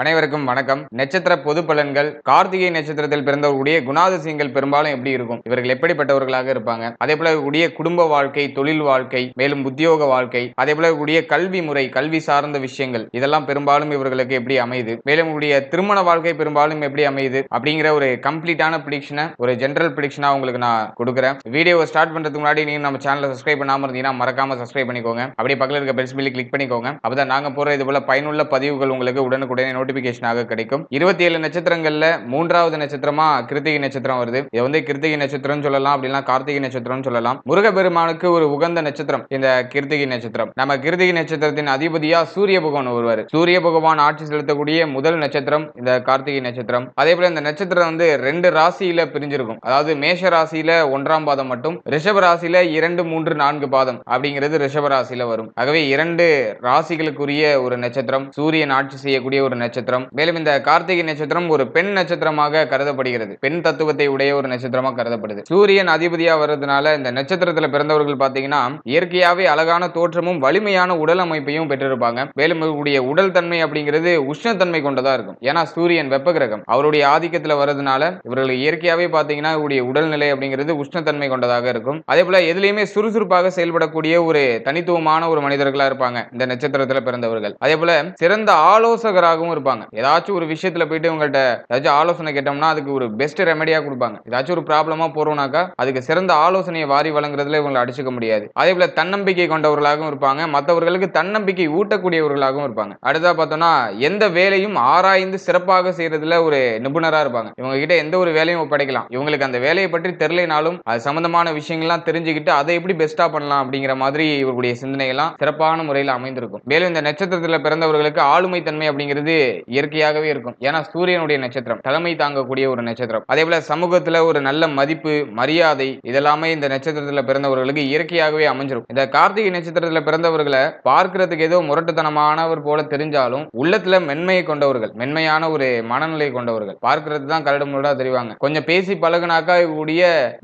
அனைவருக்கும் வணக்கம். நட்சத்திர பொது பலன்கள் கார்த்திகை நட்சத்திரத்தில் பிறந்தவர்களுடைய குணாதிசயங்கள் பெரும்பாலும் எப்படி இருக்கும்? இவர்கள் எப்படிப்பட்டவர்களாக இருப்பாங்க? அதே போல கூடிய குடும்ப வாழ்க்கை தொழில் வாழ்க்கை மேலும் உத்தியோக வாழ்க்கை அதே போல கூடிய கல்வி முறை கல்வி சார்ந்த விஷயங்கள் இதெல்லாம் பெரும்பாலும் இவர்களுக்கு எப்படி அமையுது? மேலும் உடைய திருமண வாழ்க்கை பெரும்பாலும் எப்படி அமையுது? அப்படிங்கிற ஒரு கம்ப்ளீட்டான ப்ரிடிக்ஷனை ஒரு ஜென்ரல் ப்ரிடிக்ஷனா உங்களுக்கு நான் கொடுக்குறேன். வீடியோவை ஸ்டார்ட் பண்றதுக்கு முன்னாடி நீங்க நம்ம சேனலை சப்ஸ்கிரைப் பண்ணாம இருந்தீங்கன்னா மறக்காம சப்ஸ்கிரைப் பண்ணிக்கோங்க. அப்படியே பக்கத்தில் இருக்க பெல்ஸ் பில்லி கிளிக் பண்ணிக்கோங்க. அப்பதான் நாங்க போற இது போல பயனுள்ள பதிவுகள் உங்களுக்கு உடனுக்குடனே நோட்டிபிகேஷனாக கிடைக்கும். இருபத்தி ஏழு நட்சத்திரங்கள்ல மூன்றாவது நட்சத்திரமா கிருத்திகை நட்சத்திரம் வருது. இது வந்து கிருத்திகை நட்சத்திரம் சொல்லலாம் அப்படின்னா கார்த்திகை நட்சத்திரம் சொல்லலாம். முருகப்பெருமானுக்கு ஒரு உகந்த நட்சத்திரம் இந்த கிருத்திகை நட்சத்திரம். நம்ம கிருத்திகை நட்சத்திரத்தின் அதிபதியா சூரிய பகவான் வருவார். சூரிய பகவான் ஆட்சி செலுத்தக்கூடிய முதல் நட்சத்திரம் இந்த கார்த்திகை நட்சத்திரம். அதே போல இந்த நட்சத்திரம் வந்து ரெண்டு ராசியில பிரிஞ்சிருக்கும். அதாவது மேஷ ராசியில ஒன்றாம் பாதம் மட்டும் ரிஷப ராசியில இரண்டு மூன்று நான்கு பாதம் அப்படிங்கிறது ரிஷப ராசியில வரும். ஆகவே இரண்டு ராசிகளுக்குரிய ஒரு நட்சத்திரம். சூரியன் ஆட்சி செய்யக்கூடிய ஒரு நட்சத்திரம். நட்சத்திரம். மேலும் இந்த கார்த்திகை நட்சத்திரம் ஒரு பெண் நட்சத்திரமாக கருதப்படுகிறது. பெண் தத்துவத்தை உடைய ஒரு நட்சத்திரமாக கருதப்படுது. சூரியன் அதிபதியா வர்றதுனால இந்த நட்சத்திரத்துல பிறந்தவர்கள் பாத்தீங்கன்னா இயற்கையாவே அழகான தோற்றமும் வலிமையான உடல் அமைப்பையும் பெற்றிருப்பாங்க. மேலும் இவருடைய உடல் தன்மை அப்படிங்கிறது உஷ்ணத்தன்மை கொண்டதா இருக்கும். ஏன்னா சூரியன் வெப்ப கிரகம் அவருடைய ஆதிக்கத்துல வர்றதுனால இவர்கள் இயற்கையாவே பாத்தீங்கன்னா இவருடைய உடல்நிலை அப்படிங்கிறது உஷ்ணத்தன்மை கொண்டதாக இருக்கும். அதே போல எதுலையுமே சுறுசுறுப்பாக செயல்படக்கூடிய ஒரு தனித்துவமான ஒரு மனிதர்களா இருப்பாங்க இந்த நட்சத்திரத்துல பிறந்தவர்கள். அதே போல சிறந்த ஆலோசகராகவும் இருப்பாங்க ஏதாச்சும் ஒரு விஷயத்துல போயிட்டு உங்கள்கிட்ட ஏதாச்சும் ஆலோசனை கேட்டோம்னா அதுக்கு ஒரு பெஸ்ட் ரெமடியா கொடுப்பாங்க. ஏதாச்சும் ஒரு ப்ராப்ளமா போறோம்னாக்கா அதுக்கு சிறந்த ஆலோசனையை வாரி வழங்குறதுல இவங்களை அடிச்சுக்க முடியாது. அதே போல தன்னம்பிக்கை கொண்டவர்களாகவும் இருப்பாங்க. மற்றவர்களுக்கு தன்னம்பிக்கை ஊட்டக்கூடியவர்களாகவும் இருப்பாங்க. அடுத்தா பார்த்தோம்னா எந்த வேலையும் ஆராய்ந்து சிறப்பாக செய்யறதுல ஒரு நிபுணரா இருப்பாங்க. இவங்க கிட்ட எந்த ஒரு வேலையும் ஒப்படைக்கலாம். இவங்களுக்கு அந்த வேலையை பற்றி தெரியலைனாலும் அது சம்பந்தமான விஷயங்கள்லாம் தெரிஞ்சுக்கிட்டு அதை எப்படி பெஸ்டா பண்ணலாம் அப்படிங்கிற மாதிரி இவர்களுடைய சிந்தனைகள்லாம் சிறப்பான முறையில் அமைந்திருக்கும். மேலும் இந்த நட்சத்திரத்தில் பிறந்தவர்களுக்கு ஆளுமை தன்மை அப்படிங்கிறது இயற்கையாகவே இருக்கும். ஏன்னா சூரியனுடைய நட்சத்திரம் தலைமை தாங்கக்கூடிய ஒரு நட்சத்திரம். அதே போல சமூகத்துல ஒரு நல்ல மதிப்பு மரியாதை இதெல்லாமே இந்த நட்சத்திரத்துல பிறந்தவர்களுக்கு இயற்கையாகவே அமைஞ்சிரும். இந்த கார்த்திகை நட்சத்திரத்துல பிறந்தவர்களை பார்க்கிறதுக்கு ஏதோ முரட்டுத்தனமானவர் போல தெரிஞ்சாலும் உள்ளத்துல மென்மையை கொண்டவர்கள் மென்மையான ஒரு மனநிலை கொண்டவர்கள் பார்க்கறது தான் கரடு முரடா தெரிவாங்க. கொஞ்சம் பேசி பழகுனாக்கா கூடிய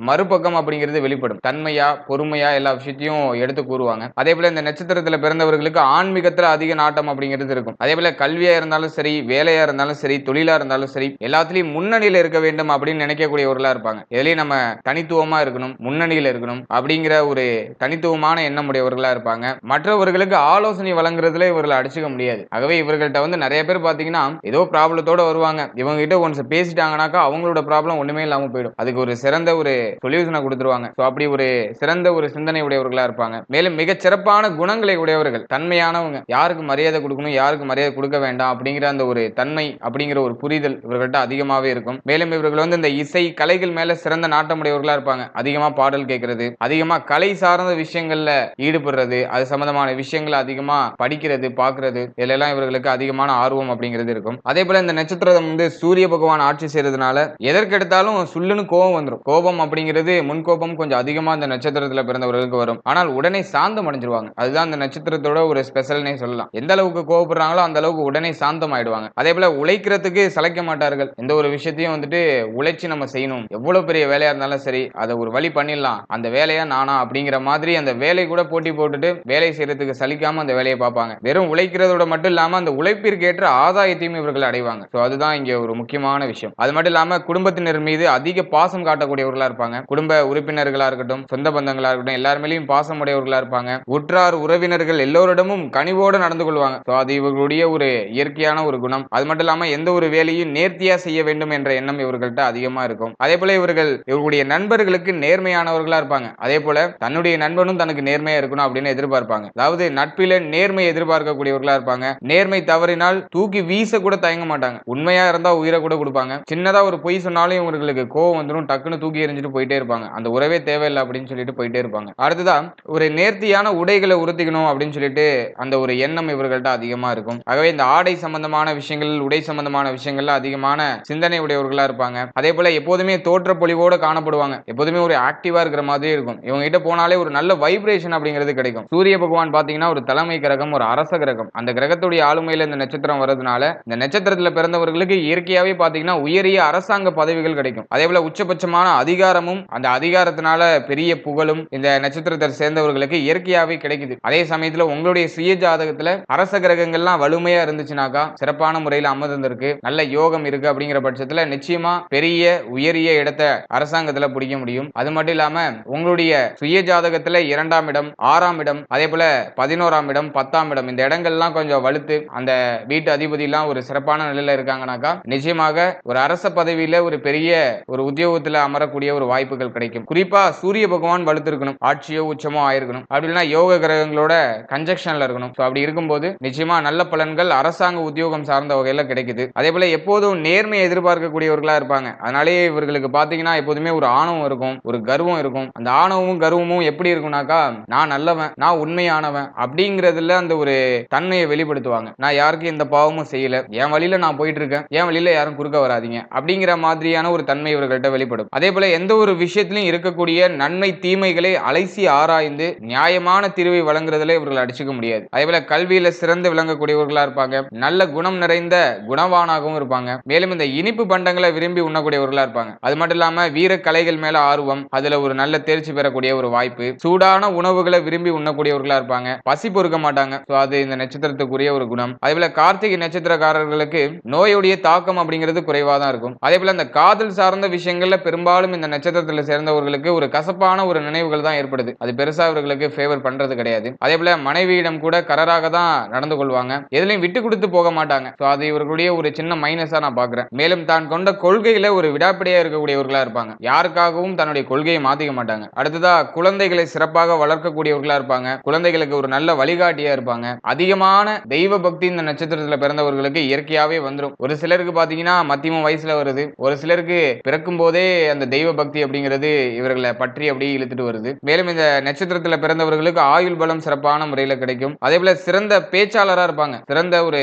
மறுபக்கம் அப்படிங்கிறது வெளிப்படும். தன்மையா பொறுமையா எல்லா விஷயத்தையும் எடுத்து கூறுவாங்க. அதே போல இந்த நட்சத்திரத்துல பிறந்தவர்களுக்கு ஆன்மீகத்துல அதிக நாட்டம் அப்படிங்கிறது இருக்கும். அதே போல கல்வியா இருந்தாலும் சரி வேலையா இருந்தாலும் சரி தொழிலா இருந்தாலும் சரி எல்லாத்துலயும் முன்னணியில இருக்க வேண்டும் அப்படின்னு நினைக்கக்கூடியவர்களா இருப்பாங்க. எதுலயும் நம்ம தனித்துவமா இருக்கணும் முன்னணியில இருக்கணும் அப்படிங்கிற ஒரு தனித்துவமான எண்ணம் உடையவர்களா இருப்பாங்க. மற்றவர்களுக்கு ஆலோசனை வழங்குறதுல இவர்களை அடிச்சுக்க முடியாது. ஆகவே இவர்கள்ட்ட வந்து நிறைய பேர் பாத்தீங்கன்னா ஏதோ ப்ராப்ளத்தோட வருவாங்க. இவங்க கிட்ட ஒன்ஸ் பேசிட்டாங்கனாக்கா அவங்களோட ப்ராப்ளம் ஒண்ணுமே இல்லாம போயிடும். அதுக்கு ஒரு சிறந்த ஒரு சொல்யூஷனை கொடுத்துருவாங்க. ஸோ அப்படி ஒரு சிறந்த ஒரு சிந்தனை உடையவர்களா இருப்பாங்க. மேலும் மிகச் சிறப்பான குணங்களை உடையவர்கள் தன்மையானவங்க. யாருக்கு மரியாதை கொடுக்கணும் யாருக்கு மரியாதை கொடுக்க வேண்டாம் அப்படிங்கிற அந்த ஒரு தன்மை அப்படிங்கிற ஒரு புரிதல் இவர்கள்ட்ட அதிகமாகவே இருக்கும். மேலும் இவர்கள் வந்து இந்த இசை கலைகள் மேல சிறந்த நாட்டமுடையவர்களா இருப்பாங்க. அதிகமாக பாடல் கேட்கறது அதிகமாக கலை சார்ந்த விஷயங்கள்ல ஈடுபடுறது அது சம்பந்தமான விஷயங்களை அதிகமாக படிக்கிறது பார்க்கறது இதெல்லாம் இவர்களுக்கு அதிகமான ஆர்வம் அப்படிங்கிறது இருக்கும். அதே போல இந்த நட்சத்திரம் வந்து சூரிய பகவான் ஆட்சி செய்யறதுனால எதற்கெடுத்தாலும் சுல்லுன்னு கோபம் வந்துடும் கோபம் அப்படிங்கிறது முன்கோபம் கொஞ்சம் அதிகமாக இந்த நட்சத்திரத்தில் பிறந்தவர்களுக்கு வரும். ஆனால் உடனே சாந்தம் அடைஞ்சிருவாங்க. அதுதான் இந்த நட்சத்திரத்தோட ஒரு ஸ்பெஷல்னே சொல்லலாம். எந்த அளவுக்கு கோபப்படுறாங்களோ அந்த அளவுக்கு உடனே சாந்தம் ஆயிடுவாங்க. அதே போல உழைக்கிறதுக்கு சளைக்க மாட்டார்கள். எந்த ஒரு விஷயத்தையும் வந்துட்டு உழைச்சு நம்ம செய்யணும். எவ்வளவு பெரிய வேலையா இருந்தாலும் சரி அதை ஒரு வழி பண்ணிடலாம். அந்த வேலையா நானா அப்படிங்கிற மாதிரி அந்த வேலை கூட போட்டி போட்டுட்டு வேலை செய்யறதுக்கு சலிக்காம அந்த வேலையை பார்ப்பாங்க. வெறும் உழைக்கிறதோட மட்டும் இல்லாம அந்த உழைப்பிற்கு ஏற்ற ஆதாயத்தையும் இவர்கள் அடைவாங்க. ஸோ அதுதான் இங்க ஒரு முக்கியமான விஷயம். அது மட்டும் இல்லாம குடும்பத்தினர் மீது அதிக பாசம் காட்டக்கூடியவர்களா இருப்பாங்க. குடும்ப உறுப்பினர்களா இருக்கட்டும் சொந்த பந்தங்களா இருக்கட்டும் எல்லாருமேலையும் பாசம் உடையவர்களா இருப்பாங்க. உற்றார் உறவினர்கள் எல்லோரிடமும் கனிவோடு நடந்து கொள்வாங்க. ஸோ அது இவர்களுடைய ஒரு இயற்கையான ஒரு குணம். அது மட்டும் இல்லாம எந்த ஒரு வேலையும் நேர்த்தியா செய்ய வேண்டும் என்ற எண்ணம் இவர்கள்ட்ட அதிகமா இருக்கும். அதே போல இவர்கள் இவர்களுடைய நண்பர்களுக்கு நேர்மையானவர்களா இருப்பாங்க. அதே போல தன்னுடைய நண்பனும் தனக்கு நேர்மையா இருக்கணும் அப்படின்னு எதிர்பார்ப்பாங்க. அதாவது நட்பில நேர்மை எதிர்பார்க்கக்கூடியவர்களா இருப்பாங்க. நேர்மை தவறினால் தூக்கி வீச கூட தயங்க மாட்டாங்க. உண்மையா இருந்தா உயிரை கூட கொடுப்பாங்க. சின்னதா ஒரு பொய் சொன்னாலும் இவர்களுக்கு கோவம் வந்துடும் டக்குன்னு தூக்கி எறிஞ்சிட்டு போயிட்டே இருப்பாங்க. அந்த உறவே தேவையில்லை அப்படின்னு சொல்லிட்டு போயிட்டே இருப்பாங்க. அடுத்ததா ஒரு நேர்த்தியான உடைகளை உறுத்திக்கணும் அப்படின்னு சொல்லிட்டு அந்த ஒரு எண்ணம் இவர்கள்ட்ட அதிகமா இருக்கும். ஆகவே இந்த ஆடை சம்பந்தமான விஷயங்கள் உடை சம்பந்தமான விஷயங்கள்ல அதிகமான சிந்தனை உடையவர்களா இருப்பாங்க. அதே போல எப்போதுமே தோற்ற பொலிவோட காணப்படுவாங்க. எப்போதுமே ஒரு ஆக்டிவா இருக்கிற மாதிரி இருக்கும். இவங்க கிட்ட போனாலே ஒரு நல்ல வைப்ரேஷன் அப்படிங்கிறது கிடைக்கும். சூரிய பகவான் பாத்தீங்கன்னா ஒரு தலைமை கிரகம் ஒரு அரச கிரகம். அந்த கிரகத்துடைய ஆளுமையில இந்த நட்சத்திரம் வர்றதுனால இந்த நட்சத்திரத்துல பிறந்தவர்களுக்கு இயற்கையாவே பாத்தீங்கன்னா உயரிய அரசாங்க பதவிகள் கிடைக்கும். அதே போல உச்சபட்சமான அதிகாரமும் அந்த அதிகாரத்தினால பெரிய புகழும் இந்த நட்சத்திரத்தை சேர்ந்தவர்களுக்கு இயற்கையாவே கிடைக்குது. அதே சமயத்துல உங்களுடைய சுய ஜாதகத்துல அரச கிரகங்கள்லாம் வலிமையா இருந்துச்சுனாக்கா சிறப்பான முறையில் அமர்ந்திருக்கு நல்ல யோகம் இருக்கு அப்படிங்கிற பட்சத்துல நிச்சயமா பெரிய உயரிய இடத்தை அரசாங்கத்துல பிடிக்க முடியும். அது மட்டும் இல்லாம உங்களுடைய சுய ஜாதகத்துல இரண்டாம் இடம் ஆறாம் இடம் அதே போல பதினோராம் இடம் பத்தாம் இடம் இந்த இடங்கள்லாம் கொஞ்சம் வலுத்து அந்த வீட்டு அதிபதி எல்லாம் ஒரு சிறப்பான நிலையில இருக்காங்கனாக்கா நிச்சயமாக ஒரு அரச பதவியில ஒரு பெரிய ஒரு உத்தியோகத்துல அமரக்கூடிய ஒரு வாய்ப்புகள் கிடைக்கும். குறிப்பா சூரிய பகவான் வலுத்து இருக்கணும் ஆட்சியோ உச்சமோ ஆயிருக்கணும். அப்படி இல்லைன்னா யோக கிரகங்களோட கன்ஜெக்ஷன்ல இருக்கணும். ஸோ அப்படி இருக்கும்போது நிச்சயமா நல்ல பலன்கள் அரசாங்க உத்தியோகம் சார்ந்த வகையில் கிடைக்குது. அதே போல எப்போதும் நேர்மையை எதிர்பார்க்கக்கூடியவர்களா இருப்பாங்க. அதனாலேயே இவர்களுக்கு பார்த்தீங்கன்னா எப்போதுமே ஒரு ஆணவம் இருக்கும் ஒரு கர்வம் இருக்கும். அந்த ஆணவமும் கர்வமும் எப்படி இருக்கும்னாக்கா நான் நல்லவன் நான் உண்மையானவன் அப்படிங்கறதுல அந்த ஒரு தன்மையை வெளிப்படுத்துவாங்க. நான் யாருக்கும் எந்த பாவமும் செய்யல. என் வழியில நான் போயிட்டு இருக்கேன் என் வழியில யாரும் குறுக்க வராதீங்க. அப்படிங்கிற மாதிரியான ஒரு தன்மை இவர்கள்ட்ட வெளிப்படும். அதே போல எந்த ஒரு விஷயத்திலும் இருக்கக்கூடிய நன்மை தீமைகளை அலைசி ஆராய்ந்து நியாயமான தீர்வை வழங்குறதுல இவர்கள் அடிச்சுக்க முடியாது. அதே போல கல்வியில சிறந்து விளங்கக்கூடியவர்களா இருப்பாங்க. நல்ல குணம் நிறைந்த குணவானாகவும் இருப்பாங்க. மேலும் இந்த இனிப்பு பண்டங்களை விரும்பி உண்ணக்கூடியவர்களா இருப்பாங்க. அது மட்டும் இல்லாம வீர கலைகள் மேல ஆர்வம் அதுல ஒரு நல்ல தேர்ச்சி பெறக்கூடிய ஒரு வாய்ப்பு சூடான உணவுகளை விரும்பி உண்ணக்கூடியவர்களா இருப்பாங்க. பசி பொறுக்க மாட்டாங்க. So அது இந்த நட்சத்திரத்துக்குரிய ஒரு குணம். அதே போல கார்த்திகை நட்சத்திரக்காரர்களுக்கு நோயுடைய தாக்கம் அப்படிங்கிறது குறைவா தான் இருக்கும். அதே போல இந்த காதல் சார்ந்த விஷயங்கள்ல பெரும்பாலும் இந்த நட்சத்திரத்துல சேர்ந்தவர்களுக்கு ஒரு கசப்பான ஒரு நினைவுகள் தான் ஏற்படுது. அது பெருசா அவர்களுக்கு ஃபேவர் பண்றது கிடையாது. அதே போல மனைவியிடம் கூட கரராக தான் நடந்து கொள்வாங்க. எதுலையும் விட்டு கொடுத்து போக மாட்டாங்க. ஸோ அது இவர்களுடைய ஒரு சின்ன மைனஸாக நான் பார்க்குறேன். மேலும் தான் கொண்ட கொள்கையில் ஒரு விடாப்பிடியா இருக்கக்கூடியவர்களா இருப்பாங்க. யாருக்காகவும் தன்னுடைய கொள்கையை மாத்திக்க மாட்டாங்க. அடுத்ததா குழந்தைகளை சிறப்பாக வளர்க்கக்கூடியவர்களா இருப்பாங்க. குழந்தைகளுக்கு ஒரு நல்ல வழிகாட்டியா இருப்பாங்க. அதிகமான தெய்வ பக்தி இந்த நட்சத்திரத்தில் பிறந்தவர்களுக்கு இயற்கையாகவே வந்துடும் ஒரு சிலருக்கு பாத்தீங்கன்னா மத்தியம வயசுல வருது. ஒரு சிலருக்கு பிறக்கும் போதே அந்த தெய்வ பக்தி அப்படிங்கிறது இவர்களை பற்றி அப்படியே இழுத்துட்டு வருது. மேலும் இந்த நட்சத்திரத்தில் பிறந்தவர்களுக்கு ஆயுள் பலம் சிறப்பான முறையில் கிடைக்கும். அதே போல சிறந்த பேச்சாளரா இருப்பாங்க. சிறந்த ஒரு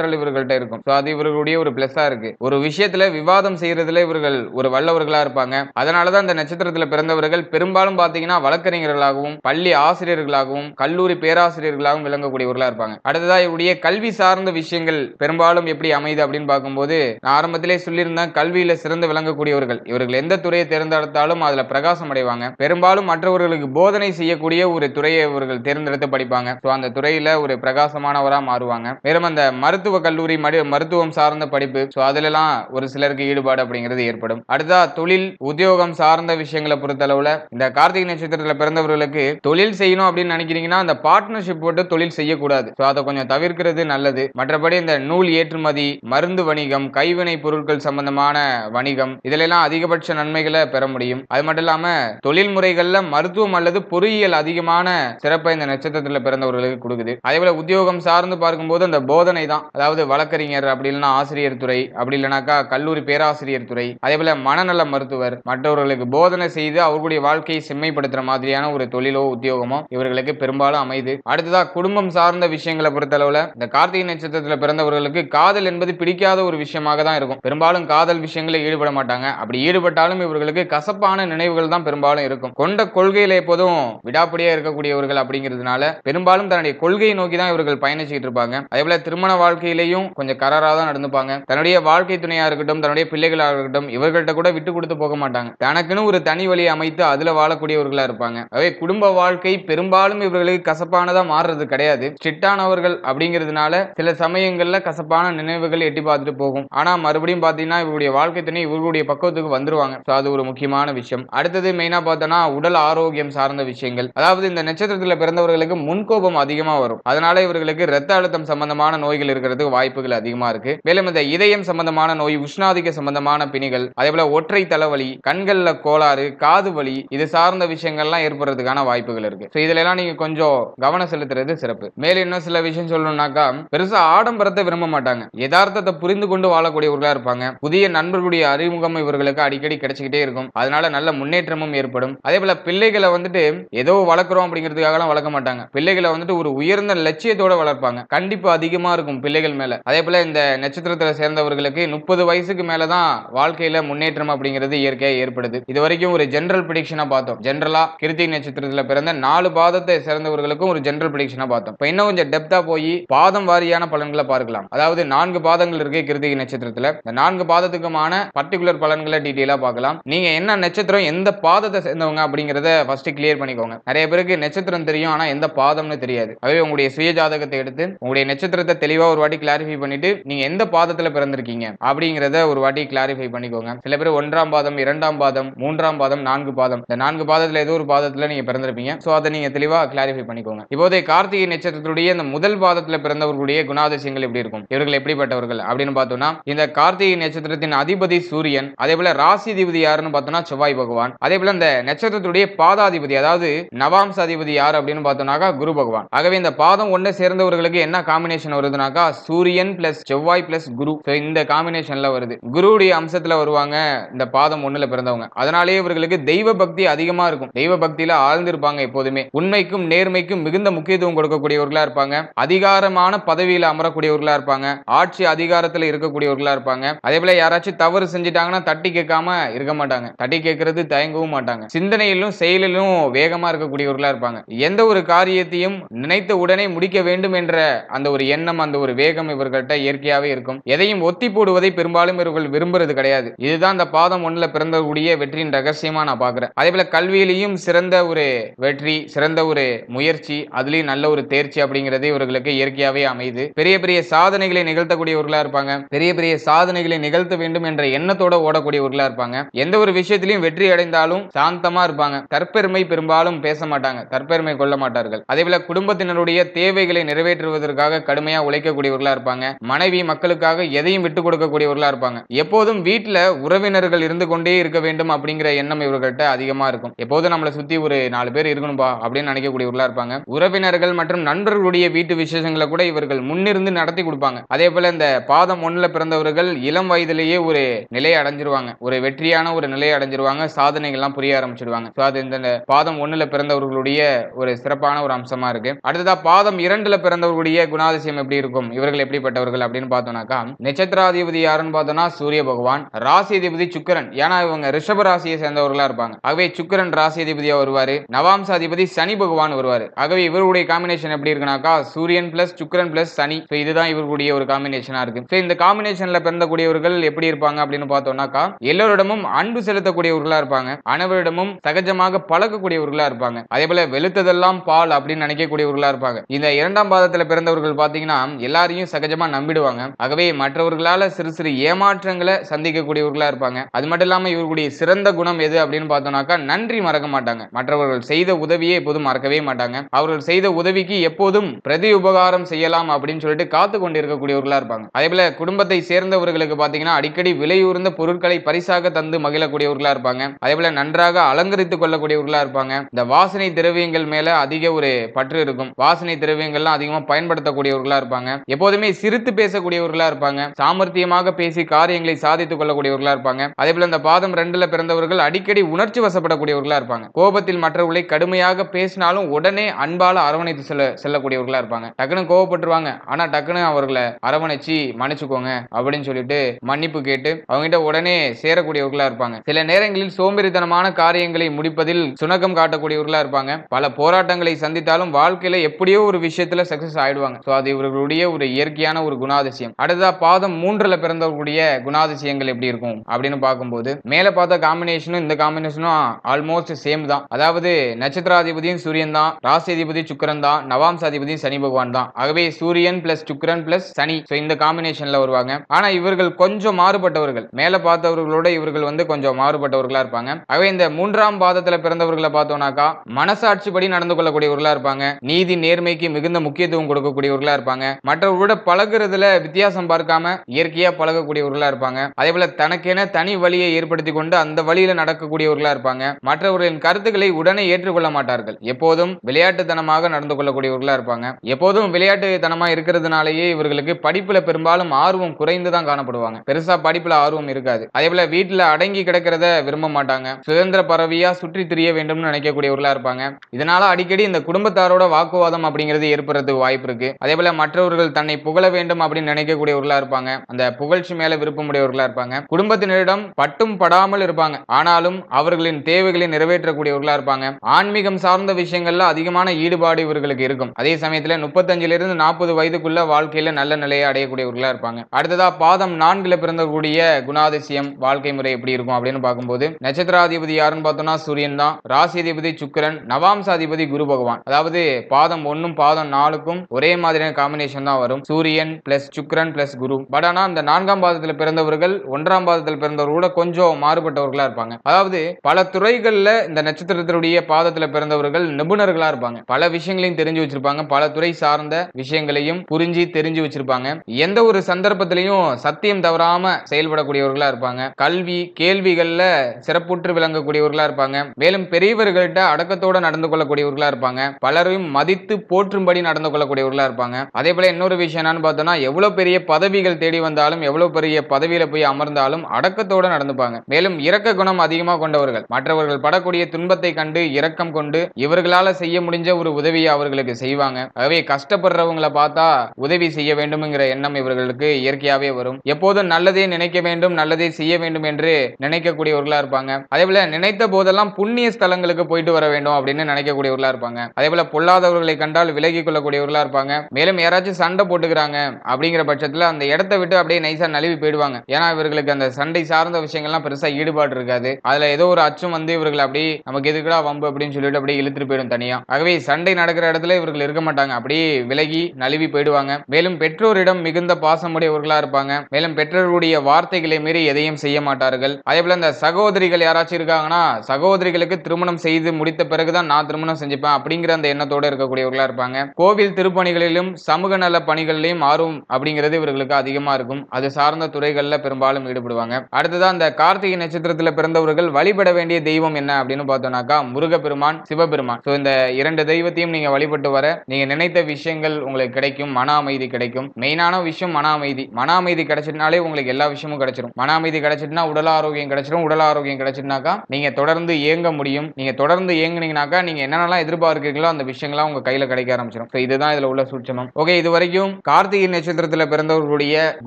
ஆற்றல் இவர்கள்ட்ட இருக்கும். So அது இவர்களுடைய ஒரு பிளஸ்ஸா இருக்கு. ஒரு விஷயத்துல விவாதம் செய்யறதுல இவர்கள் ஒரு வல்லவர்களா இருப்பாங்க. அதனாலதான் இந்த நட்சத்திரத்துல பிறந்தவர்கள் பெரும்பாலும் பாத்தீங்கன்னா வழக்கறிஞர்களாகவும் பள்ளி ஆசிரியர்களாகவும் கல்லூரி பேராசிரியர்களாகவும் விளங்கக்கூடியவர்களா இருப்பாங்க. அடுத்ததா இவருடைய கல்வி சார்ந்த விஷயங்கள் பெரும்பாலும் எப்படி அமையுது அப்படின்னு பார்க்கும்போது நான் ஆரம்பத்திலே சொல்லியிருந்தேன் கல்வியில சிறந்து விளங்கக்கூடியவர்கள். இவர்கள் எந்த துறையை தேர்ந்தெடுத்தாலும் அதுல பிரகாசம் அடைவாங்க. பெரும்பாலும் மற்றவர்களுக்கு போதனை செய்யக்கூடிய ஒரு துறையை இவர்கள் தேர்ந்தெடுத்து படிப்பாங்க. ஸோ அந்த துறையில ஒரு பிரகாசமானவரா மாறுவாங்க. மேலும் அந்த மருத்துவ கல்லூரி மருத்துவம் சார்ந்த படிப்பு. ஸோ அதுலலாம் ஒரு சிலருக்கு ஈடுபாடு அப்படிங்கிறது ஏற்படும். அடுத்தா தொழில் உத்தியோகம் சார்ந்த விஷயங்களை பொறுத்தளவுல இந்த கார்த்திகை நட்சத்திரத்துல பிறந்தவர்களுக்கு தொழில் செய்யணும் அப்படின்னு நினைக்கிறீங்கன்னா அந்த பார்ட்னர்ஷிப் போட்டு தொழில் செய்யக்கூடாது. ஸோ அதை கொஞ்சம் தவிர்க்கிறது நல்லது. மற்றபடி இந்த நூல் ஏற்றுமதி மருந்து வணிகம் கைவினை பொருட்கள் சம்பந்தமான வணிகம் இதிலெல்லாம் அதிகபட்ச நன்மைகளை பெற முடியும். அது மட்டும் இல்லாம தொழில் முறைகள்ல மருத்துவம் அல்லது பொறியியல் அதிகமான சிறப்பை இந்த நட்சத்திரத்துல பிறந்தவர்களுக்கு கொடுக்குது. அதே போல உத்தியோகம் சார்ந்து பார்க்கும்போது அந்த போதனை தான் அதாவது வழக்கறிஞர் அப்படி இல்லைன்னா ஆசிரியர் துறை அப்படி இல்லைனாக்கா கல்லூரி பேராசிரியர் துறை அதே போல மனநல மருத்துவர் மற்றவர்களுக்கு போதனை செய்து அவர்களுடைய வாழ்க்கையை செம்மைப்படுத்துற மாதிரியான ஒரு தொழிலோ உத்தியோகமோ இவர்களுக்கு பெரும்பாலும் அமைது. அடுத்ததா குடும்பம் சார்ந்த விஷயங்களை பொறுத்தளவுல இந்த கார்த்திகை நட்சத்திரத்துல பிறந்தவர்களுக்கு காதல் என்பது பிடிக்காத ஒரு விஷயமாக தான் இருக்கும். பெரும்பாலும் காதல் விஷயங்களில் ஈடுபட மாட்டாங்க. அப்படி ஈடுபட்டாலும் இவர்களுக்கு கசப்பான நினைவுகள் தான் பெரும்பாலும் இருக்கும். கொண்ட கொள்கையில எப்போதும் விடாப்படியா இருக்கக்கூடியவர்கள் அப்படிங்கிறதுனால பெரும்பாலும் தன்னுடைய கொள்கையை நோக்கி தான் இவர்கள் பயணிச்சுட்டு இருப்பாங்க. அதே போல திருமண வாழ்க்கை வாழ்க்கையிலையும் கொஞ்சம் கராராக தான் நடந்துப்பாங்க. தன்னுடைய வாழ்க்கை துணையா இருக்கட்டும் தன்னுடைய பிள்ளைகளாக இருக்கட்டும் இவர்கள்ட்ட கூட விட்டு கொடுத்து போக மாட்டாங்க. தனக்குன்னு ஒரு தனி வழியை அமைத்து அதுல வாழக்கூடியவர்களா இருப்பாங்க. அவை குடும்ப வாழ்க்கை பெரும்பாலும் இவர்களுக்கு கசப்பானதா மாறுறது கிடையாது. ஸ்ட்ரிக்டானவர்கள் அப்படிங்கிறதுனால சில சமயங்கள்ல கசப்பான நினைவுகள் எட்டி பார்த்துட்டு போகும். ஆனா மறுபடியும் பாத்தீங்கன்னா இவருடைய வாழ்க்கை துணை இவர்களுடைய பக்குவத்துக்கு வந்துருவாங்க. ஸோ அது ஒரு முக்கியமான விஷயம். அடுத்தது மெயினா பார்த்தோம்னா உடல் ஆரோக்கியம் சார்ந்த விஷயங்கள். அதாவது இந்த நட்சத்திரத்துல பிறந்தவர்களுக்கு முன்கோபம் அதிகமா வரும். அதனால இவர்களுக்கு ரத்த அழுத்தம் சம்பந்தமான நோய்கள் ஏற்படுறதுக்கு வாய்ப்புகள் அதிகமா இருக்கு. மேலும் இந்த இதயம் சம்பந்தமான நோய் உஷ்ணாதிக்க சம்பந்தமான பிணிகள் அதே போல ஒற்றை தலைவலி கண்கள்ல கோளாறு காது வலி இது சார்ந்த விஷயங்கள்லாம் ஏற்படுறதுக்கான வாய்ப்புகள் இருக்கு. ஸோ இதுல எல்லாம் நீங்க கொஞ்சம் கவனம் செலுத்துறது சிறப்பு. மேலும் இன்னும் சில விஷயம் சொல்லணும்னாக்கா பெருசா ஆடம்பரத்தை விரும்ப மாட்டாங்க. யதார்த்தத்தை புரிந்து கொண்டு வாழக்கூடியவர்களா இருப்பாங்க. புதிய நண்பர்களுடைய அறிமுகம் இவர்களுக்கு அடிக்கடி கிடைச்சிக்கிட்டே இருக்கும். அதனால நல்ல முன்னேற்றமும் ஏற்படும். அதே போல பிள்ளைகளை வந்துட்டு ஏதோ வளர்க்குறோம் அப்படிங்கிறதுக்காகலாம் வளர்க்க மாட்டாங்க. பிள்ளைகளை வந்துட்டு ஒரு உயர்ந்த லட்சியத்தோட வளர்ப்பாங்க. கண்டிப்பு அதிகமா இருக்கும். பிள்ளைகள் மேல. அதே போல இந்த நட்சத்திரத்துல சேர்ந்தவர்களுக்கு முப்பது வயசுக்கு மேலதான் வாழ்க்கையில முன்னேற்றம் அப்படிங்கிறது இயற்கையா ஏற்படுது. இது வரைக்கும் ஒரு ஜென்ரல் ப்ரிடிக்ஷனா பார்த்தோம். ஜென்ரலா கிருத்திகை நட்சத்திரத்துல பிறந்த நாலு பாதத்தை சேர்ந்தவர்களுக்கும் ஒரு ஜென்ரல் ப்ரிடிக்ஷனா பார்த்தோம். இப்ப இன்னும் கொஞ்சம் டெப்தா போய் பாதம் வாரியான பலன்களை பார்க்கலாம். அதாவது நான்கு பாதங்கள் இருக்கு கிருத்திகை நட்சத்திரத்துல. இந்த நான்கு பாதத்துக்குமான பர்டிகுலர் பலன்களை டீட்டெயிலா பார்க்கலாம். நீங்க என்ன நட்சத்திரம் எந்த பாதத்தை சேர்ந்தவங்க அப்படிங்கறத ஃபர்ஸ்ட் கிளியர் பண்ணிக்கோங்க. நிறைய பேருக்கு நட்சத்திரம் தெரியும் ஆனா எந்த பாதம்னு தெரியாது. அதுவே உங்களுடைய சுய ஜாதகத்தை எடுத்து உங்களுடைய நட்சத்திரத்தை தெளிவா ஒரு வாட்டி கிளாரிஃபை பண்ணிட்டு நீங்க எந்த பாதத்துல பிறந்திருக்கீங்க? அப்படிங்கறத ஒரு வாட்டி கிளாரிஃபை பண்ணிக்கோங்க. சில பேர் ஒன்றாம் பாதம் இரண்டாம் பாதம் மூன்றாம் பாதம் நான்கு பாதம். இந்த நான்கு பாதத்துல ஏதோ ஒரு பாதத்துல நீங்க பிறந்திருப்பீங்க. சோ அதை நீங்க தெளிவா கிளாரிஃபை பண்ணிக்கோங்க. இப்போதைய கார்த்திகை நட்சத்திரத்துடைய இந்த முதல் பாதத்துல பிறந்தவர்களுடைய குணாதிசயங்கள் எப்படி இருக்கும்? இவர்கள் எப்படிப்பட்டவர்கள்? அப்படின்னு பார்த்தோம்னா இந்த கார்த்திகை நட்சத்திரத்தின் அதிபதி சூரியன் அதே போல ராசி அதிபதி யாருன்னு பார்த்தோம்னா செவ்வாய் பகவான். அதே போல இந்த நட்சத்திரத்துடைய பாதாதிபதி அதாவது நவாம்ச அதிபதி யார் அப்படின்னு பார்த்தோம்னாக்கா குரு பகவான். ஆகவே இந்த பாதம் ஒன்று சேர்ந்தவர்களுக்கு என்ன காம்பினேஷன் வருதுனாக்கா சூரியன் பிளஸ் செவ்வாய் பிளஸ் குரு. இந்த காம்பினேஷன்ல வருது. குருவுடைய அம்சத்துல வருவாங்க இந்த பாதம் ஒண்ணுல பிறந்தவங்க. அதனாலேயே இவர்களுக்கு தெய்வ பக்தி அதிகமா இருக்கும். தெய்வ பக்தியில ஆழ்ந்திருப்பாங்க எப்போதுமே. உண்மைக்கும் நேர்மைக்கும் மிகுந்த முக்கியத்துவம் கொடுக்கக்கூடியவர்களா இருப்பாங்க. அதிகாரமான பதவியில அமரக்கூடியவர்களா இருப்பாங்க. ஆட்சி அதிகாரத்துல இருக்கக்கூடியவர்களா இருப்பாங்க. அதே போல யாராச்சும் தவறு செஞ்சுட்டாங்கன்னா தட்டி கேட்காம இருக்க மாட்டாங்க. தட்டி கேட்கறது தயங்கவும் மாட்டாங்க. சிந்தனையிலும் செயலிலும் வேகமா இருக்கக்கூடியவர்களா இருப்பாங்க. எந்த ஒரு காரியத்தையும் நினைத்த உடனே முடிக்க வேண்டும் என்ற அந்த ஒரு எண்ணம் அந்த ஒரு வேகம் வேகம் இவர்கள்ட்ட இயற்கையாவே இருக்கும். எதையும் ஒத்தி போடுவதை பெரும்பாலும் இவர்கள் விரும்புறது கிடையாது. இதுதான் இந்த பாதம் ஒண்ணுல பிறந்தக்கூடிய வெற்றியின் ரகசியமா நான் பாக்குறேன் அதே போல கல்வியிலையும் சிறந்த ஒரு வெற்றி சிறந்த ஒரு முயற்சி அதுலயும் நல்ல ஒரு தேர்ச்சி அப்படிங்கிறது இவர்களுக்கு இயற்கையாவே அமையுது. பெரிய பெரிய சாதனைகளை நிகழ்த்தக்கூடியவர்களா இருப்பாங்க. பெரிய பெரிய சாதனைகளை நிகழ்த்த வேண்டும் என்ற எண்ணத்தோட ஓடக்கூடியவர்களா இருப்பாங்க. எந்த ஒரு விஷயத்திலையும் வெற்றி அடைந்தாலும் சாந்தமா இருப்பாங்க. தற்பெருமை பெரும்பாலும் பேச மாட்டாங்க. தற்பெருமை கொள்ள மாட்டார்கள். அதே போல குடும்பத்தினருடைய தேவைகளை நிறைவேற்றுவதற்காக கடுமையா உழைக்கக்கூடியவர்கள் இருப்பவர்களா இருப்பாங்க. மனைவி மக்களுக்காக எதையும் விட்டு கொடுக்கக்கூடியவர்களா இருப்பாங்க. எப்போதும் வீட்டுல உறவினர்கள் இருந்து கொண்டே இருக்க வேண்டும் அப்படிங்கிற எண்ணம் இவர்கள்ட்ட அதிகமா இருக்கும். எப்போதும் நம்மளை சுத்தி ஒரு நாலு பேர் இருக்கணும்பா அப்படின்னு நினைக்கக்கூடியவர்களா இருப்பாங்க. உறவினர்கள் மற்றும் நண்பர்களுடைய வீட்டு விசேஷங்களை கூட இவர்கள் முன்னிருந்து நடத்தி கொடுப்பாங்க. அதே போல இந்த பாதம் ஒண்ணுல பிறந்தவர்கள் இளம் வயதிலேயே ஒரு நிலையை அடைஞ்சிருவாங்க. ஒரு வெற்றியான ஒரு நிலையை அடைஞ்சிருவாங்க. சாதனைகள்லாம் புரிய ஆரம்பிச்சிருவாங்க ஸோ அது இந்த பாதம் ஒண்ணுல பிறந்தவர்களுடைய ஒரு சிறப்பான ஒரு அம்சமா இருக்கு. அடுத்ததா பாதம் இரண்டுல பிறந்தவர்களுடைய குணாதிசயம் எப்படி இருக்கும்? இவர்கள் இவர்கள் எப்படிப்பட்டவர்கள் அப்படின்னு பார்த்தோம்னாக்கா நட்சத்திராதிபதி யாருன்னு பார்த்தோம்னா சூரிய பகவான் ராசி அதிபதி சுக்கிரன். ஏன்னா இவங்க ரிஷப ராசியை சேர்ந்தவர்களா இருப்பாங்க. ஆகவே சுக்கரன் ராசி அதிபதியா வருவாரு. நவாம்ச அதிபதி சனி பகவான் வருவாரு. ஆகவே இவருடைய காம்பினேஷன் எப்படி இருக்குனாக்கா சூரியன் பிளஸ் சுக்கரன் பிளஸ் சனி. இதுதான் இவர்களுடைய ஒரு காம்பினேஷனா இருக்கு. இந்த காம்பினேஷன்ல பிறந்தக்கூடியவர்கள் எப்படி இருப்பாங்க அப்படின்னு பார்த்தோம்னாக்கா எல்லோரிடமும் அன்பு செலுத்தக்கூடியவர்களா இருப்பாங்க. அனைவரிடமும் சகஜமாக பழக்கக்கூடியவர்களா இருப்பாங்க. அதே போல வெளுத்ததெல்லாம் பால் அப்படின்னு நினைக்கக்கூடியவர்களா இருப்பாங்க. இந்த இரண்டாம் பாதத்துல பிறந்தவர்கள் பாத்தீங்கன்னா எல்லாரும் எல்லாரையும் சகஜமா நம்பிடுவாங்க. ஆகவே மற்றவர்களால சிறு சிறு ஏமாற்றங்களை சந்திக்கக்கூடியவர்களா இருப்பாங்க. அது மட்டும் இல்லாம இவர்களுடைய சிறந்த குணம் எது அப்படின்னு பார்த்தோம்னாக்கா நன்றி மறக்க மாட்டாங்க. மற்றவர்கள் செய்த உதவியை எப்போதும் மறக்கவே மாட்டாங்க. அவர்கள் செய்த உதவிக்கு எப்போதும் பிரதி உபகாரம் செய்யலாம் அப்படின்னு சொல்லிட்டு காத்து கொண்டிருக்கக்கூடியவர்களா இருப்பாங்க. அதே போல குடும்பத்தை சேர்ந்தவர்களுக்கு பாத்தீங்கன்னா அடிக்கடி விலையுறந்த பொருட்களை பரிசாக தந்து மகிழக்கூடியவர்களா இருப்பாங்க. அதே போல நன்றாக அலங்கரித்துக் கொள்ளக்கூடியவர்களா இருப்பாங்க. இந்த வாசனை திரவியங்கள் மேல அதிக ஒரு பற்று இருக்கும். வாசனை திரவியங்கள்லாம் அதிகமாக பயன்படுத்தக்கூடியவர்களா இருப்பாங்க. எப்போதுமே சிரித்து பேசக்கூடியவர்களா இருப்பாங்க. சாமர்த்தியமாக பேசி காரியங்களை சாதித்துக் கொள்ளக்கூடியவர்களா இருப்பாங்க. அதே போல இந்த பாதம் ரெண்டுல பிறந்தவர்கள் அடிக்கடி உணர்ச்சி வசப்படக்கூடியவர்களா இருப்பாங்க. கோபத்தில் மற்றவர்களை கடுமையாக பேசினாலும் உடனே அன்பால அரவணைத்து செல்ல செல்லக்கூடியவர்களா இருப்பாங்க. டக்குன்னு கோவப்பட்டுருவாங்க. ஆனா டக்குன்னு அவர்களை அரவணைச்சு மன்னிச்சுக்கோங்க அப்படின்னு சொல்லிட்டு மன்னிப்பு கேட்டு அவங்ககிட்ட உடனே சேரக்கூடியவர்களா இருப்பாங்க. சில நேரங்களில் சோம்பேறித்தனமான காரியங்களை முடிப்பதில் சுணக்கம் காட்டக்கூடியவர்களா இருப்பாங்க. பல போராட்டங்களை சந்தித்தாலும் வாழ்க்கையில எப்படியோ ஒரு விஷயத்துல சக்சஸ் ஆயிடுவாங்க. சோ அது இவர்களுடைய ஒரு இயற்கையான ஒரு குணாதிசயம். அடுத்ததா பாதம் மூன்றுல பிறந்தவர்களுடைய குணாதிசயங்கள் எப்படி இருக்கும்? அப்படின்னு பார்க்கும்போது மேல பார்த்த காம்பினேஷனும் இந்த காம்பினேஷனும் ஆல்மோஸ்ட் சேம் தான். அதாவது நட்சத்திராதிபதியும் சூரியன் தான் ராசிதிபதி சுக்கரன் தான் நவாம்சாதிபதியும் சனி பகவான் தான். ஆகவே சூரியன் பிளஸ் சுக்கரன் பிளஸ் சனி. இந்த காம்பினேஷன்ல வருவாங்க. ஆனா இவர்கள் கொஞ்சம் மாறுபட்டவர்கள். மேல பார்த்தவர்களோட இவர்கள் வந்து கொஞ்சம் மாறுபட்டவர்களா இருப்பாங்க. ஆகவே இந்த மூன்றாம் பாதத்துல பிறந்தவர்களை பார்த்தோம்னாக்கா மனசாட்சிப்படி நடந்து கொள்ளக்கூடியவர்களா இருப்பாங்க. நீதி நேர்மைக்கு மிகுந்த முக்கியத்துவம் கொடுக்கக்கூடியவர்களா இருப்பாங்க. மற்ற கூட பழகுறதுல வித்தியாசம் பார்க்காம இயற்கையா பழகக்கூடியவர்களா இருப்பாங்க. அதே போல தனக்கென தனி வழியை ஏற்படுத்தி கொண்டு அந்த வழியில நடக்கக்கூடியவர்களா இருப்பாங்க. மற்றவர்களின் கருத்துக்களை உடனே ஏற்றுக்கொள்ள மாட்டார்கள். எப்போதும் விளையாட்டுத்தனமாக நடந்து கொள்ளக்கூடியவர்களா இருப்பாங்க. எப்போதும் விளையாட்டுத்தனமா இருக்கிறதுனாலேயே இவர்களுக்கு படிப்புல பெரும்பாலும் ஆர்வம் குறைந்து தான் காணப்படுவாங்க. பெருசா படிப்புல ஆர்வம் இருக்காது. அதே போல வீட்டுல அடங்கி கிடக்கிறத விரும்ப மாட்டாங்க. சுதந்திர பறவையா சுற்றி திரிய வேண்டும்னு நினைக்கக்கூடியவர்களா இருப்பாங்க. இதனால அடிக்கடி இந்த குடும்பத்தாரோட வாக்குவாதம் அப்படிங்கிறது ஏற்படுறதுக்கு வாய்ப்பு இருக்கு. அதே போல மற்றவர்கள் தன்னை புகழ வேண்டும் அப்படின்னு நினைக்கக்கூடியவர்களா இருப்பாங்க. அந்த புகழ்ச்சி மேல விருப்பமுடையவர்களா இருப்பாங்க. குடும்பத்தினரிடம் பட்டும் படாமல் இருப்பாங்க. ஆனாலும் அவர்களின் தேவைகளை நிறைவேற்றக்கூடியவர்களா இருப்பாங்க. ஆன்மீகம் சார்ந்த விஷயங்கள்ல அதிகமான ஈடுபாடு இவர்களுக்கு இருக்கும். அதே சமயத்துல முப்பத்தஞ்சுல இருந்து நாற்பது வயதுக்குள்ள வாழ்க்கையில நல்ல நிலையை அடையக்கூடியவர்களா இருப்பாங்க. அடுத்ததா பாதம் நான்குல பிறந்தக்கூடிய குணாதிசயம் வாழ்க்கை முறை எப்படி இருக்கும் அப்படின்னு பார்க்கும்போது நட்சத்திராதிபதி யாருன்னு பார்த்தோம்னா சூரியன் தான். ராசிதிபதி சுக்கிரன் நவாம்சாதிபதி குரு பகவான். அதாவது பாதம் ஒன்னும் பாதம் நாலுக்கும் ஒரே மாதிரியான காம்பினேஷன் தான் வரும். வரும் சூரியன் பிளஸ் சுக்ரன் பிளஸ் குரு. பட் ஆனா அந்த நான்காம் பாதத்துல பிறந்தவர்கள் ஒன்றாம் பாதத்தில் கூட கொஞ்சம் மாறுபட்டவர்களா இருப்பாங்க. அதாவது பல துறைகள்ல இந்த நட்சத்திரத்தினுடைய பாதத்துல பிறந்தவர்கள் நிபுணர்களா இருப்பாங்க. பல விஷயங்களையும் தெரிஞ்சு வச்சிருப்பாங்க. பல துறை சார்ந்த விஷயங்களையும் புரிஞ்சு தெரிஞ்சு வச்சிருப்பாங்க. எந்த ஒரு சந்தர்ப்பத்திலையும் சத்தியம் தவறாம செயல்படக்கூடியவர்களா இருப்பாங்க. கல்வி கேள்விகள்ல சிறப்புற்று விளங்கக்கூடியவர்களா இருப்பாங்க. மேலும் பெரியவர்கள்ட்ட அடக்கத்தோட நடந்து கொள்ளக்கூடியவர்களா இருப்பாங்க. பலரையும் மதித்து போற்றும்படி நடந்து கொள்ளக்கூடியவர்களா இருப்பாங்க. அதே போல இன்னொரு விஷயம் என்னன்னு பார்த்தோம்னா எவ்வளோ பெரிய பதவிகள் தேடி வந்தாலும் எவ்வளவு பெரிய பதவியில் போய் அமர்ந்தாலும் அடக்கத்தோடு நடந்துப்பாங்க. மேலும் இரக்க குணம் அதிகமாக கொண்டவர்கள். மற்றவர்கள் படக்கூடிய துன்பத்தை கண்டு இரக்கம் கொண்டு இவர்களால் செய்ய முடிஞ்ச ஒரு உதவியை அவர்களுக்கு செய்வாங்க. ஆகவே கஷ்டப்படுறவங்களை பார்த்தா உதவி செய்ய வேண்டும்ங்கிற எண்ணம் இவர்களுக்கு இயற்கையாகவே வரும். எப்போதும் நல்லதே நினைக்க வேண்டும் நல்லதே செய்ய வேண்டும் என்று நினைக்கக்கூடியவர்களாக இருப்பாங்க. அதே போல நினைத்த போதெல்லாம் புண்ணிய ஸ்தலங்களுக்கு போயிட்டு வர வேண்டும் அப்படின்னு நினைக்கக்கூடியவர்களாக இருப்பாங்க. அதே போல பொல்லாதவர்களை கண்டால் விலகி கொள்ளக்கூடியவர்களாக இருப்பாங்க. மேலும் யாராச்சும் சண்டை போட்டு போட்டுக்கிறாங்க அப்படிங்கிற பட்சத்தில் அந்த இடத்த விட்டு அப்படியே நைஸாக நழுவி போயிடுவாங்க. ஏன்னா இவர்களுக்கு அந்த சண்டை சார்ந்த விஷயங்கள்லாம் பெருசாக ஈடுபாடு இருக்காது. அதில் ஏதோ ஒரு அச்சம் வந்து இவர்கள் அப்படி நமக்கு எதுக்குடா வம்பு? அப்படின்னு சொல்லிட்டு அப்படியே இழுத்துட்டு போயிடும் தனியாக ஆகவே சண்டை நடக்கிற இடத்துல இவர்கள் இருக்க மாட்டாங்க. அப்படியே விலகி நழுவி போயிடுவாங்க. மேலும் பெற்றோரிடம் மிகுந்த பாசமுடையவர்களாக இருப்பாங்க. மேலும் பெற்றோருடைய வார்த்தைகளை மீறி எதையும் செய்ய மாட்டார்கள். அதே போல இந்த சகோதரிகள் யாராச்சும் இருக்காங்கன்னா சகோதரிகளுக்கு திருமணம் செய்து முடித்த பிறகுதான் நான் திருமணம் செஞ்சுப்பேன் அப்படிங்கிற அந்த எண்ணத்தோடு இருக்கக்கூடியவர்களா இருப்பாங்க. கோவில் திருப்பணிகளிலும் சமூக நல பணி பணிகள்லையும் ஆர்வம் அப்படிங்கிறது இவர்களுக்கு அதிகமா இருக்கும். அது சார்ந்த துறைகள்ல பெரும்பாலும் ஈடுபடுவாங்க. அடுத்ததான் அந்த கார்த்திகை நட்சத்திரத்துல பிறந்தவர்கள் வழிபட வேண்டிய தெய்வம் என்ன அப்படின்னு பார்த்தோம்னாக்கா முருகப்பெருமான் சிவபெருமான். ஸோ இந்த இரண்டு தெய்வத்தையும் நீங்க வழிபட்டு வர நீங்க நினைத்த விஷயங்கள் உங்களுக்கு கிடைக்கும் மன அமைதி கிடைக்கும். மெயினான விஷயம் மன அமைதி. மன அமைதி கிடைச்சிட்டுனாலே உங்களுக்கு எல்லா விஷயமும் கிடைச்சிடும் மன அமைதி கிடைச்சிட்டுனா உடல் ஆரோக்கியம் கிடைச்சிடும் உடல் ஆரோக்கியம் கிடைச்சிட்டுனாக்கா நீங்க தொடர்ந்து இயங்க முடியும். நீங்க தொடர்ந்து இயங்குனீங்கனாக்கா நீங்க என்னென்னலாம் எதிர்பார்க்கிறீங்களோ அந்த விஷயங்கள்லாம் உங்க கையில கிடைக்க ஆரம்பிச்சிடும் ஸோ இதுதான் இதுல உள்ள சூட்சமம். ஓகே இது வரைக்கும் கார்த்திகை நட்சத்திரத்துல பிறந்தவர்களுடைய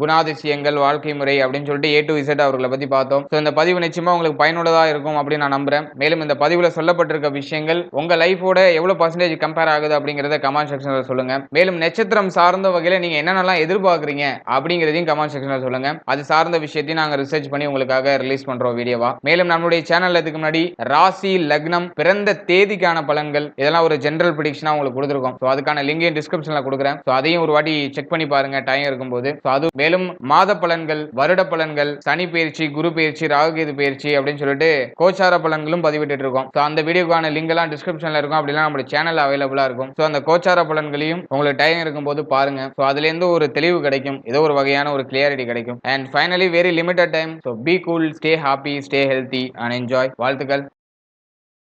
குணாதிசயங்கள் வாழ்க்கை முறை அப்படின்னு சொல்லிட்டு ஏ டு இசட் அவர்களை பத்தி பார்த்தோம். ஸோ இந்த பதிவு நிச்சயமா உங்களுக்கு பயனுள்ளதா இருக்கும் அப்படின்னு நான் நம்புறேன். மேலும் இந்த பதிவுல சொல்லப்பட்டிருக்க விஷயங்கள் உங்க லைஃபோட எவ்வளவு பர்சன்டேஜ் கம்பேர் ஆகுது அப்படிங்கறத கமெண்ட் செக்ஷன்ல சொல்லுங்க. மேலும் நட்சத்திரம் சார்ந்த வகையில நீங்க என்னென்னலாம் எதிர்பார்க்குறீங்க அப்படிங்கிறதையும் கமெண்ட் செக்ஷன்ல சொல்லுங்க. அது சார்ந்த விஷயத்தையும் நாங்க ரிசர்ச் பண்ணி உங்களுக்காக ரிலீஸ் பண்றோம் வீடியோவா. மேலும் நம்மளுடைய சேனல்ல இதுக்கு முன்னாடி ராசி லக்னம் பிறந்த தேதிக்கான பலன்கள் இதெல்லாம் ஒரு ஜென்ரல் ப்ரிடிக்ஷனா உங்களுக்கு கொடுத்துருக்கோம். ஸோ அதுக்கான லிங்கையும் டிஸ்கிரிப்ஷன்ல கொடுக்குறேன். ஸோ அதையும் ஒரு வாட்டி செக் பண்ணி பாருங்க டைம் இருக்கும்போது. அது மேலும் மாத பலன்கள் வருட பலன்கள் சனி பயிற்சி குரு பயிற்சி ராகுகேது பயிற்சி அப்படின்னு சொல்லிட்டு கோச்சார பலன்களும் பதிவிட்டு இருக்கோம். ஸோ அந்த வீடியோக்கான லிங்க் எல்லாம் டிஸ்கிரிப்ஷன்ல இருக்கும். அப்படிலாம் நம்ம சேனல் அவைலபிளா இருக்கும். ஸோ அந்த கோச்சார பலன்களையும் உங்களுக்கு டைம் இருக்கும்போது பாருங்க. ஸோ அதுல இருந்து ஒரு தெளிவு கிடைக்கும். ஏதோ ஒரு வகையான ஒரு கிளியாரிட்டி கிடைக்கும். And finally very limited time so be cool stay happy stay healthy and enjoy வாழ்த்துக்கள்.